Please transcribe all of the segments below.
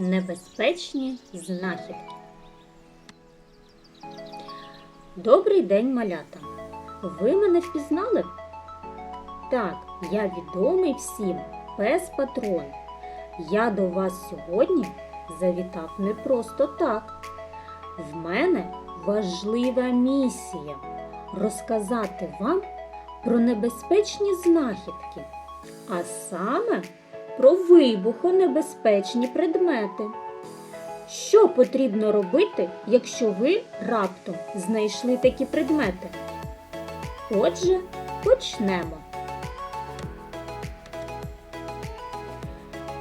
Небезпечні знахідки. Добрий день, малята. Ви мене впізнали? Так, я відомий всім пес патрон. Я до вас сьогодні завітав не просто так. В мене важлива місія розказати вам про небезпечні знахідки, а саме про вибухонебезпечні предмети. Що потрібно робити, якщо ви раптом знайшли такі предмети? Отже, почнемо.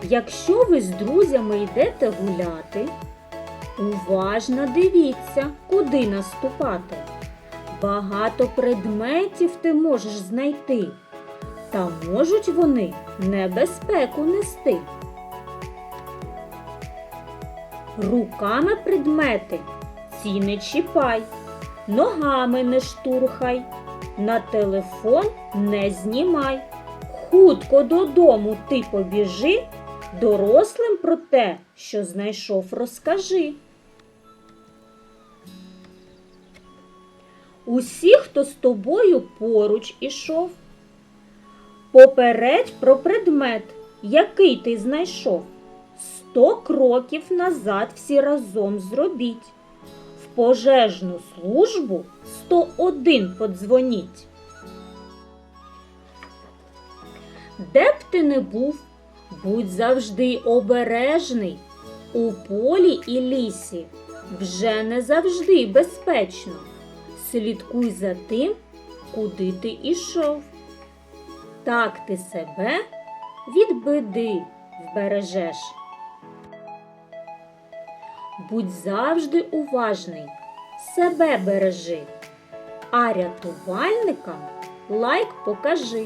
Якщо ви з друзями йдете гуляти, уважно дивіться, куди наступати. Багато предметів ти можеш знайти, та можуть вони небезпеку нести. Руками предмети ці не чіпай, ногами не штурхай, на телефон не знімай. Хутко додому ти побіжи, дорослим про те, що знайшов, розкажи. Усі, хто з тобою поруч ішов, попередь про предмет, який ти знайшов. Сто кроків назад всі разом зробіть. В пожежну службу 101 подзвоніть. Де б ти не був, будь завжди обережний. У полі і лісі вже не завжди безпечно. Слідкуй за тим, куди ти ішов. Так ти себе від биди вбережеш. Будь завжди уважний, себе бережи, а рятувальникам лайк покажи.